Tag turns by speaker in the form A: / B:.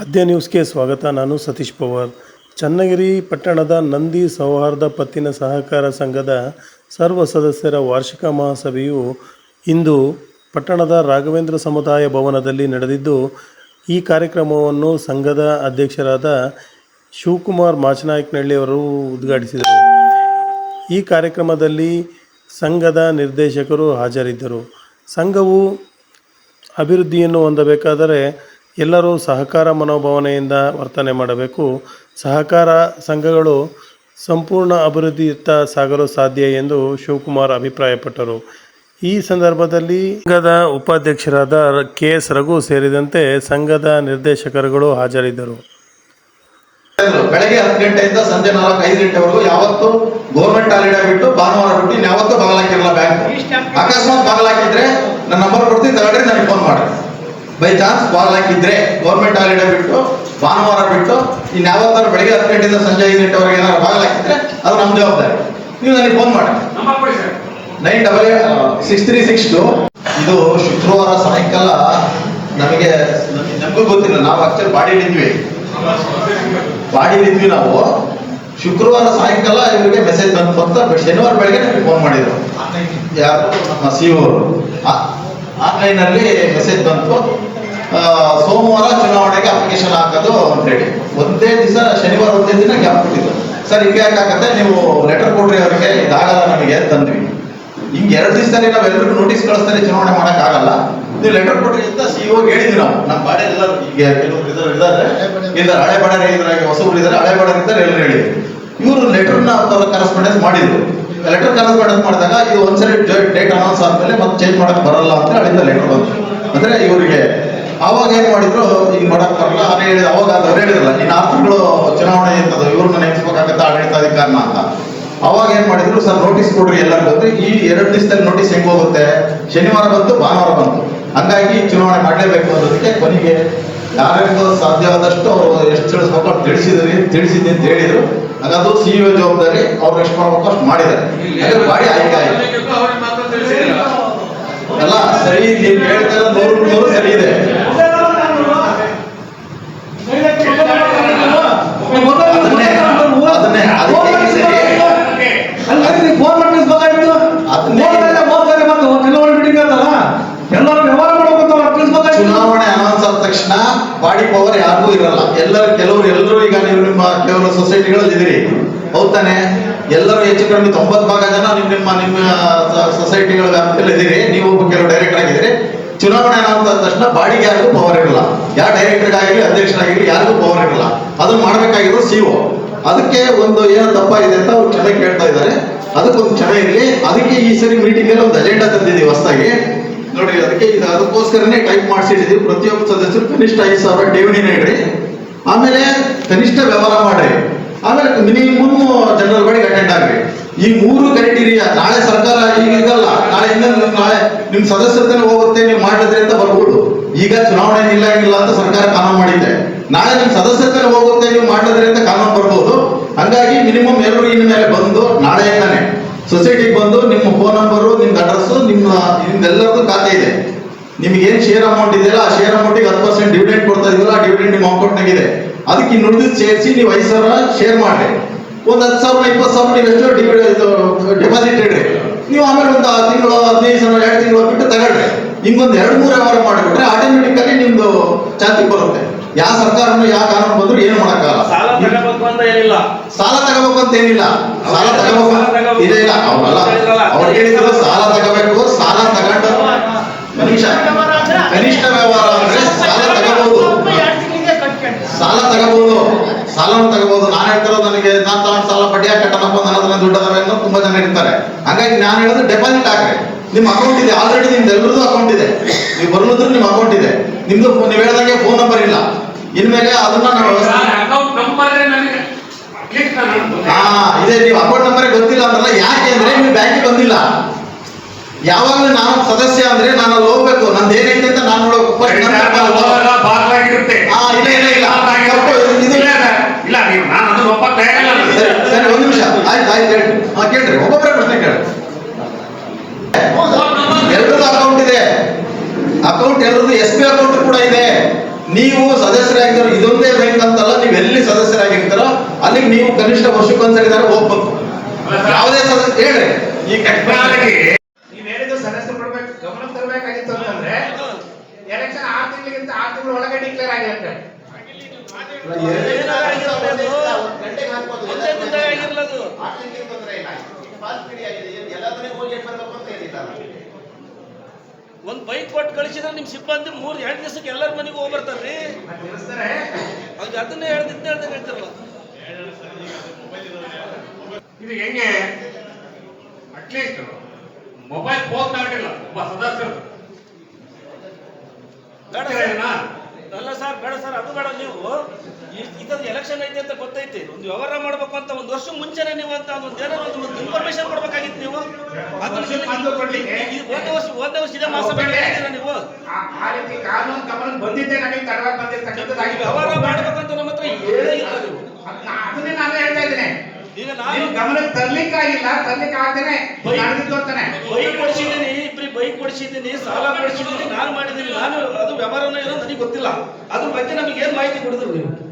A: ಆದ್ಯ ನ್ಯೂಸ್ಗೆ ಸ್ವಾಗತ. ನಾನು ಸತೀಶ್ ಪವಾರ್. ಚನ್ನಗಿರಿ ಪಟ್ಟಣದ ನಂದಿ ಸೌಹಾರ್ದ ಪತ್ತಿನ ಸಹಕಾರ ಸಂಘದ ಸರ್ವ ಸದಸ್ಯರ ವಾರ್ಷಿಕ ಮಹಾಸಭೆಯು ಇಂದು ಪಟ್ಟಣದ ರಾಘವೇಂದ್ರ ಸಮುದಾಯ ಭವನದಲ್ಲಿ ನಡೆದಿದ್ದು, ಈ ಕಾರ್ಯಕ್ರಮವನ್ನು ಸಂಘದ ಅಧ್ಯಕ್ಷರಾದ ಶಿವಕುಮಾರ್ ಮಾಚನಾಯಕನಹಳ್ಳಿಯವರು ಉದ್ಘಾಟಿಸಿದರು. ಈ ಕಾರ್ಯಕ್ರಮದಲ್ಲಿ ಸಂಘದ ನಿರ್ದೇಶಕರು ಹಾಜರಿದ್ದರು. ಸಂಘವು ಅಭಿವೃದ್ಧಿಯನ್ನು ಹೊಂದಬೇಕಾದರೆ ಎಲ್ಲರೂ ಸಹಕಾರ ಮನೋಭಾವನೆಯಿಂದ ವರ್ತನೆ ಮಾಡಬೇಕು. ಸಹಕಾರ ಸಂಘಗಳು ಸಂಪೂರ್ಣ ಅಭಿವೃದ್ಧಿಯತ್ತ ಸಾಗಲು ಸಾಧ್ಯ ಎಂದು ಶಿವಕುಮಾರ್ ಅಭಿಪ್ರಾಯಪಟ್ಟರು. ಈ ಸಂದರ್ಭದಲ್ಲಿ ಸಂಘದ ಉಪಾಧ್ಯಕ್ಷರಾದ ಕೆ ಎಸ್ ರಘು ಸೇರಿದಂತೆ ಸಂಘದ ನಿರ್ದೇಶಕರುಗಳು ಹಾಜರಿದ್ದರು.
B: ಬೆಳಗ್ಗೆ ಹತ್ತು ಗಂಟೆಯಿಂದ ಸಂಜೆ ನಾಲ್ಕು ಐದು ಗಂಟೆವರೆಗೂ ಯಾವತ್ತು ಗೌರ್ಮೆಂಟ್ ಹಾಲಿಡೇ ಬಿಟ್ಟು ಭಾನುವಾರ ಬಿಟ್ಟು ಯಾವತ್ತೂ ಬಾಗಲಾಕಿರಲ್ಲ ಬ್ಯಾಂಕ್ ಅಕಸ್ಮಾತ್ ಬಾಗಲಾಕಿದ್ರೆ ನನ್ನ ನಂಬರ್ ಕೊಡ್ತೀನಿ, ತಗೊಂಡ್ರೆ ನನಗೆ ಫೋನ್ ಮಾಡಿ. ಬೈ ಚಾನ್ಸ್ ಬಾಲ್ ಹಾಕಿದ್ರೆ ಗೌರ್ಮೆಂಟ್ ಹಾಲಿಡೇ ಬಿಟ್ಟು ಭಾನುವಾರ ಬಿಟ್ಟು ಇನ್ನು ಯಾವತ್ತಾರು ಬೆಳಗ್ಗೆ ಹತ್ತು ಗಂಟೆಯಿಂದ ಸಂಜೆ ಐದು ಗಂಟೆವರೆಗೆ ಏನಾದ್ರು ಬಾಗಲಾಕಿದ್ರೆ ಅದು ನಮ್ಮ ಜವಾಬ್ದಾರಿ. ನೀವು ನನಗೆ ಫೋನ್ ಮಾಡಿ. Nine double six three six two ಇದು ಶುಕ್ರವಾರ ಸಾಯಂಕಾಲ ನಮಗೆ ನಮಗೂ ಗೊತ್ತಿಲ್ಲ ನಾವು ಆಕ್ಚುಲಿ ಬಾಡಿ ಇದ್ವಿ. ಬಾಡಿಲಿದ್ವಿ ನಾವು. ಶುಕ್ರವಾರ ಸಾಯಂಕಾಲ ಇವರಿಗೆ ಮೆಸೇಜ್ ಬಂತು ಅಂತ ಬಟ್ ಶನಿವಾರ ಬೆಳಗ್ಗೆ ನಮಗೆ ಫೋನ್ ಮಾಡಿದ್ರು. ಯಾರು? ನಮ್ಮ ಸಿ ಅವರು. ಆನ್ಲೈನ್ ಅಲ್ಲಿ ಮೆಸೇಜ್ ಬಂತು. ಸೋಮವಾರ ಚುನಾವಣೆಗೆ ಅಪ್ಲಿಕೇಶನ್ ಹಾಕೋದು ಅಂತ ಹೇಳಿ ಒಂದೇ ದಿವಸ ಶನಿವಾರ ಒಂದೇ ದಿನ ಗ್ಯಾಪ್ ಕೊಟ್ಟಿದ್ದು. ಸರ್ ಹಿಂಗೆ ಯಾಕಾಗತ್ತೆ ನೀವು ಲೆಟರ್ ಕೊಡ್ರಿ ಅವರಿಗೆ ಇದಾಗಲ್ಲ ನಮಗೆ ತಂದ್ವಿ ಹಿಂಗೆ ಎರಡು ದಿವಸದಲ್ಲಿ ನಾವು ಎಲ್ರಿಗೂ ನೋಟಿಸ್ ಕಳಿಸ್ತಾರೆ, ಚುನಾವಣೆ ಮಾಡಕ್ ಆಗಲ್ಲ. ನೀವು ಲೆಟರ್ ಕೊಡ್ರಿ ಅಂತ ಸಿ ಓ ಹೇಳಿದ್ವಿ ನಾವು. ನಮ್ಮ ಬಾಡಿ ಎಲ್ಲರೂ ಈಗ ಕೆಲವರು ಇದ್ದಾರೆ ಇದ್ದಾರೆ ಇದ್ದಾರೆ ಹಳೆ ಬಡಾರೆ ಇದ್ದಾರೆ ಹೊಸಬ್ರು ಇದ್ದಾರೆ ಹಳೆ ಬಡಾರೆ ಇದ್ದಾರೆ ಎಲ್ಲರೂ ಹೇಳಿದ್ರು ಇವರು ಲೆಟರ್ನ ಕರೆಸ್ಪಾಂಡೆನ್ಸ್ ಮಾಡಿದ್ರು. ಲೆಟರ್ ಕರೆಸ್ಪಾಂಡೆನ್ಸ್ ಮಾಡಿದಾಗ ಇದು ಒಂದ್ಸರಿ ಡೇಟ್ ಅನೌನ್ಸ್ ಆದ್ಮೇಲೆ ಮತ್ತೆ ಚೇಂಜ್ ಮಾಡಕ್ ಬರಲ್ಲ ಅಂತ ಅಲ್ಲಿಂದ ಲೆಟರ್ ಬಂತು. ಅಂದ್ರೆ ಇವರಿಗೆ ಅವಾಗ ಏನ್ ಮಾಡಿದ್ರು ಈಗ ಮಾಡಕ್ ಬರಲ್ಲ ಅದೇ ಹೇಳಿದ ಅವಾಗ ಅವ್ರು ಹೇಳಿದ್ರಲ್ಲ ಇನ್ನು ಆರು ತಿಂಗಳು ಚುನಾವಣೆ ಇರ್ತದೆ ಇವ್ರನ್ನ ನೇಮಿಸ್ಬೇಕಾಗತ್ತೆ ಆಡಳಿತಾಧಿಕಾರನ ಅಂತ. ಅವಾಗ ಏನ್ ಮಾಡಿದ್ರು ಸರ್ ನೋಟಿಸ್ ಕೊಡ್ರಿ ಎಲ್ಲರಿಗೂ ಅಂದ್ರೆ ಈ ಎರಡು ದಿವಸದಲ್ಲಿ ನೋಟಿಸ್ ಹೆಂಗ್ ಹೋಗುತ್ತೆ? ಶನಿವಾರ ಬಂತು ಭಾನುವಾರ ಬಂತು. ಹಂಗಾಗಿ ಚುನಾವಣೆ ಮಾಡಲೇಬೇಕು ಅನ್ನೋದಕ್ಕೆ ಕೊನೆಗೆ ಯಾರಿಗೂ ಸಾಧ್ಯವಾದಷ್ಟು ಅವರು ಎಷ್ಟು ತಿಳಿಸ್ಬೇಕು ಅಷ್ಟು ತಿಳಿಸಿದ್ರಿ ತಿಳಿಸಿದ್ದೆ ಅಂತ ಹೇಳಿದ್ರು. ಹಾಗಾದ್ರು ಸಿ ಇ ಜವಾಬ್ದಾರಿ ಅವ್ರು ಎಷ್ಟು ಮಾಡ್ಬೇಕು ಅಷ್ಟು ಮಾಡಿದ್ದಾರೆ. ಮಾಡಿ ಬಾಡಿ ಆಯ್ಕೆ ಆಯ್ತು. ಅಲ್ಲ ಸರಿ ನೀವು ಹೇಳ್ತಾ ನೂರು ನೂರು ಸರಿ ಇದೆ ಅದನ್ನೇ ಅದನ್ನೇ ಅದಕ್ಕೆ ಸರಿ
C: ಅಲ್ಲರಿ ಫೋನ್ ಮಾಡಿ ತಿಳಿಸ್ಬೇಕಾಗಿತ್ತು
B: ಅದನ್ನೇ-
C: ಫೋನ್ ಮೇಲೆ ಫೋನ್ ಮೇಲೆ ಮತ್ತೆ ಚುನಾವಣೆ ಮೀಟಿಂಗ್ ಅಂತಲ್ಲ ಎಲ್ಲರೂ ವ್ಯವಹಾರ ಮಾಡ್ಬೇಕು ಅವ್ರು ತಿಳಿಸ್ಬೇಕಾಗಿತ್ತು
B: ಚುನಾವಣೆ ಅನೌನ್ಸ್ ಆದ ತಕ್ಷಣ ಬಾಡಿ ಪವರ್ ಯಾರಿಗೂ ಇರಲ್ಲ. ಎಲ್ಲರೂ ಕೆಲವರು ಎಲ್ಲರೂ ಈಗ ನೀವು ನಿಮ್ಮ ಕೆಲವರು ಸೊಸೈಟಿಗಳಲ್ಲಿ ಇದ್ದೀರಿ ಹೌದ್ ತಾನೆ? ಎಲ್ಲರೂ ಹೆಚ್ಚು ಕಡಿಮೆ ತೊಂಬತ್ ಭಾಗ ಜನ ನಿಮ್ಮ ನಿಮ್ಮ ನಿಮ್ಮ ಸೊಸೈಟಿಗಳ ವ್ಯಾಪ್ತಿಯಲ್ಲಿ ಇದ್ದೀರಿ ನೀವು ಕೆಲವು ಡೈರೆಕ್ಟರ್ ಆಗಿದ್ದೀರಿ. ಚುನಾವಣೆ ಅಂತ ಆದ ತಕ್ಷಣ ಬಾಡಿಗೆ ಯಾರಿಗೂ ಪವರ್ ಇರಲ್ಲ. ಯಾರು ಡೈರೆಕ್ಟರ್ ಆಗಿರಲಿ ಅಧ್ಯಕ್ಷರಾಗಿರಲಿ, ಯಾರಿಗೂ ಪವರ್ ಇರಲ್ಲ. ಅದನ್ನ ಮಾಡ್ಬೇಕಾಗಿರೋ ಸಿಒ ಅದಕ್ಕೆ ಒಂದು ಏನೋ ಇದೆ ಅಂತ ಅವ್ರು ಚೆನ್ನಾಗಿ ಕೇಳ್ತಾ ಇದ್ದಾರೆ. ಅದಕ್ಕೊಂದು ಚೆನ್ನಾಗಿರ್ಲಿ ಅದಕ್ಕೆ ಈ ಸರಿ ಮೀಟಿಂಗ್ ಅಲ್ಲಿ ಒಂದು ಅಜೆಂಡಾ ತಂದಿದ್ದೀವಿ ಹೊಸದಾಗಿ. ನೋಡಿ, ಅದಕ್ಕೆ ಇದು ಅದಕ್ಕೋಸ್ಕರನೇ ಟೈಪ್ ಮಾಡಿಸಿಟ್ಟಿದ್ದೀವಿ. ಪ್ರತಿಯೊಬ್ಬ ಸದಸ್ಯರು ಕನಿಷ್ಠ ಐದು ಸಾವಿರ ಠೇವಣಿ ನೀಡ್ರಿ ಆಮೇಲೆ ಕನಿಷ್ಠ ವ್ಯವಹಾರ ಮಾಡ್ರಿ. ಆಮೇಲೆ ಮಿನಿಮಮ್ ಜನರಲ್ ಬಾಡಿಗೆ ಅಟೆಂಡ್ ಆಗ್ರಿ. ಈ ಮೂರು ಕ್ರೈಟೀರಿಯಾ ನಾಳೆ ಸರ್ಕಾರ ಈಗ ನಾಳೆ ಇನ್ನೊಂದು ನಾಳೆ ನಿಮ್ ಸದಸ್ಯರತನ ಹೋಗುತ್ತೆ, ನೀವು ಮಾಡಿದ್ರೆ ಅಂತ ಬರ್ಬೋದು. ಈಗ ಚುನಾವಣೆ ಇಲ್ಲ ಇಲ್ಲ ಅಂತ ಸರ್ಕಾರ ಕಾನೂನು ಮಾಡಿದೆ. ನಾಳೆ ನಿಮ್ ಸದಸ್ಯರೇ ಹೋಗುತ್ತೆ, ನೀವು ಮಾಡಿದ್ರೆ ಅಂತ ಕಾನೂನು ಬರ್ಬೋದು ಹಂಗಾಗಿ ಮಿನಿಮಮ್ ಎಲ್ಲರೂ ಇನ್ ಮೇಲೆ ಬಂದು ನಾಳೆಯಿಂದಾನೆ ಸೊಸೈಟಿಗೆ ಬಂದು ನಿಮ್ಮ ಫೋನ್ ನಂಬರು ನಿಮ್ದು ಅಡ್ರೆಸ್ ನಿಮ್ಮ ನಿಮ್ದೆಲ್ಲರದ್ದು ಖಾತೆ ಇದೆ ನಿಮ್ಗೆ ಏನ್ ಶೇರ್ ಅಮೌಂಟ್ ಇದೆಯಲ್ಲ ಆ ಶೇರ್ ಅಮೌಂಟಿಗೆ ಹತ್ತು ಪರ್ಸೆಂಟ್ ಡಿವಿಡೆಂಟ್ ಕೊಡ್ತಾ ಇದೀವಲ್ಲ ಆ ಡಿವಿಡೆಂಟ್ ನಿಮ್ಮ ಅಕೌಂಟ್ನಾಗಿದೆ ಅದಕ್ಕೆ ಇನ್ನು ಸೇರಿಸಿ ನೀವು ಐದು ಸಾವಿರ ಶೇರ್ ಮಾಡಿ ಒಂದು ಹತ್ತು ಸಾವಿರ ಇಪ್ಪತ್ತು ಸಾವಿರ ನೀವು ಎಷ್ಟು ಡಿವಿಡೆಂಟ್ ಡೆಪಾಸಿಟ್ ಇಡ್ರಿ. ನೀವು ಆಮೇಲೆ ಒಂದು ತಿಂಗಳು ಹದಿನೈದು ಸಾವಿರ ಎರಡು ತಿಂಗಳು ಬಿಟ್ಟು ತಗೊಳ್ರಿ. ಹಿಂಗೊಂದು ಎರಡು ಮೂರು ವ್ಯವಹಾರ ಮಾಡಿಬಿಟ್ರೆ ಆಟೋಮೆಟಿಕಲಿ ನಿಮ್ದು ಚಾತಿ ಬರುತ್ತೆ. ಯಾವ ಸರ್ಕಾರನು ಯಾವ ಕಾನೂನು ಬಂದ್ರು ಏನು ಮಾಡಕ್ಕಾಗಲ್ಲ.
D: ಸಾಲ ತಗೋಬೇಕು ಅಂತ ಏನಿಲ್ಲ.
B: ಸಾಲ ತಗೋಬೇಕು ಅಂತ ಏನಿಲ್ಲ. ಸಾಲ ತಗೋಬೇಕು.
D: ಸಾಲ ತಗೋಬೇಕು.
B: ಇಲ್ಲ ಇಲ್ಲ. ಅವರಲ್ಲ. ಅವ್ರು ಹೇಳಿದ್ರು ತಗೋಬಹುದು ನಾನು ಹೇಳ್ತಿರೋದು ನನಗೆ ನಾನು ತಗೊಂಡು ಸಾಲ ಬಡ್ಡಿ ಹಾಕಿ ಕಟ್ಟನಪ್ಪ ನನ್ನ ಹತ್ರ ದುಡ್ಡು ತುಂಬಾ ಜನ ಇರ್ತಾರೆ. ಹಾಗಾಗಿ ನಾನು ಹೇಳೋದು ಡೆಪಾಸಿಟ್ ಹಾಕ್ರಿ. ನಿಮ್ಮ ಅಕೌಂಟ್ ಇದೆ ಆಲ್ರೆಡಿ ನಿಮ್ದು ಎಲ್ಲರದ್ದು ಅಕೌಂಟ್ ಇದೆ. ನೀವು ಬರ್ಲಿದ್ರು ನಿಮ್ಮ ಅಕೌಂಟ್ ಇದೆ. ನಿಮ್ದು ನೀವು ಹೇಳ್ದಂಗೆ ಫೋನ್ ನಂಬರ್ ಇಲ್ಲ. ಇನ್ಮೇಲೆ ಅದನ್ನ ನಾವು ಹಾ ಇದೆ ನೀವು ಅಕೌಂಟ್ ನಂಬರ್ ಗೊತ್ತಿಲ್ಲ ಅಂದ್ರಲ್ಲ ಯಾಕೆ ಅಂದ್ರೆ ನೀವು ಬ್ಯಾಂಕ್ ಬಂದಿಲ್ಲ. ಯಾವಾಗ್ಲೂ ನಾನು ಸದಸ್ಯ ಅಂದ್ರೆ ನಾನು ಅಲ್ಲಿ ಹೋಗ್ಬೇಕು. ನಂದು ಏನೈತೆ ಅಂತ ನಾನು ನೋಡ್ಬೇಕು ಫಸ್ಟ್
D: ಭಾಗವಾಗಿರುತ್ತೆ
B: ಹಾ, ಇಲ್ಲ, ಇಲ್ಲ, ಇಲ್ಲ. ತಪ್ಪು, ಇದು- ಇದು-
D: ಇಲ್ಲ ಇಲ್ಲ ನೀವು ನಾನು ಅದನ್ನ ಒಪ್ಪಕ್ಕೆ ತಯಾರಿಲ್ಲ ನಾನು.
B: ಸರಿ, ಒಂದು ನಿಮಿಷ. ಆಯ್ತು ಆಯ್ತು ಹೇಳಿ ಹಾ, ಕೇಳ್ರಿ, ಒಬ್ಬೊಬ್ಬರೇ ಪ್ರಶ್ನೆ ಕೇಳಿ ಎಲ್ಲರದ್ದು ಅಕೌಂಟ್ ಇದೆ. ಅಕೌಂಟ್ ಎಲ್ಲರದ್ದು ಎಸ್ ಬಿ ಅಕೌಂಟ್ ಕೂಡ ಇದೆ. ನೀವು ಸದಸ್ಯರಾಗಿದ್ದಾರೋ ಇದೊಂದೇ ಬ್ಯಾಂಕ್ ಅಂತಲ್ಲ, ನೀವು ಎಲ್ಲಿ ಸದಸ್ಯರಾಗಿರ್ತಾರೋ, ಅಲ್ಲಿಗೆ ನೀವು ಕನಿಷ್ಠ ವರ್ಷಕ್ಕೊಂದ್ಸರಿದಾರ ಹೋಗ್ಬೇಕು. ಯಾವುದೇ ಸದಸ್ಯ ಹೇಳ್ರಿ. ಈ
D: ಟೆಕ್ನಾಲಜಿ
E: ನೀವ್ ಹೇಳಿದ್ದು ಸದಸ್ಯರು ಕೊಡ್ಬೇಕು ಗಮನ ತರಬೇಕಾಗಿತ್ತು ಅಂತಂದ್ರೆ ಎಲೆಕ್ಷನ್ ಆರು ತಿಂಗಳಿಗಿಂತ ಆರು ತಿಂಗಳ ಒಳಗೆ ಡಿಕ್ಲೇರ್ ಆಗಿರುತ್ತೆ
F: ಒಂದ್ ಬೈಕ್ ಕೊಟ್ಟು ಕಳಿಸಿದ್ರೆ ನಿಮ್ ಸಿಬ್ಬಂದಿ ಮೂರ್ ಎರಡ್ ದಿವಸಕ್ಕೆ ಎಲ್ಲರ ಮನೆಗೂ ಹೋಗಿ ಬರ್ತಾರ್ರಿ
E: ಅದ್
F: ಅದನ್ನ ಹೇಳ್ದಿದ್ದ ಹೇಳ್ದಂಗೆ ಹೇಳ್ತಾರಲ್ಲ
D: ಇದು ಹೆಂಗೆ? ಅಟ್ಲೀಸ್ಟ್ ಮೊಬೈಲ್ ಫೋನ್ ತಗೊಂಡಿಲ್ಲ ಒಬ್ಬ ಸದಸ್ಯರು?
F: ಸರ್ ಬೇಡ ಸರ್ ಅದು ಬೇಡ ನೀವು. ಇದೊಂದು ಎಲೆಕ್ಷನ್ ಐತೆ ಅಂತ ಗೊತ್ತೈತಿ. ಒಂದು ವ್ಯವಹಾರ ಮಾಡಬೇಕು ಅಂತ ಒಂದು ವರ್ಷ ಮುಂಚೆನೆ ನೀವು ಅಂತ ಒಂದು ಏನೋ ಒಂದು ಇನ್ಫಾರ್ಮೇಶನ್ ಕೊಡ್ಬೇಕಾಗಿತ್ತು ನೀವು. ಹೋದ ವರ್ಷ ಹೋದ ವರ್ಷ ಇದೇ ಮಾಸ ನೀವು? ವ್ಯವಹಾರ ಮಾಡ್ಬೇಕಂತ ನಮ್ಮ ಹತ್ರ
E: ಅದನ್ನೇ ನಾನು ಹೇಳ್ತಾ ಇದ್ದೇನೆ.
F: ಈಗ ನಾನು
E: ಗಮನಕ್ಕೆ ತರ್ಲಿಕ್ಕಾಗಿಲ್ಲ ತರ್ಲಿಕ್ಕೆ ಆಗ್ತೇನೆ
F: ಬೈಕ್ ಕೊಡಿಸಿದ್ದೀನಿ. ಕೊಡಿಸಿದ್ದೀನಿ ಸಾಲ ಕೊಡಿಸಿದ್ದೀನಿ, ನಾನು ಮಾಡಿದ್ದೀನಿ, ನಾನು ಅದು ವ್ಯವಹಾರನ ಏನೋ ನನಗೆ ಗೊತ್ತಿಲ್ಲ. ಅದ್ರ ಬಗ್ಗೆ ನಮಗೆ ಏನು ಮಾಹಿತಿ ಕೊಡಿದ್ರು ನೀವು?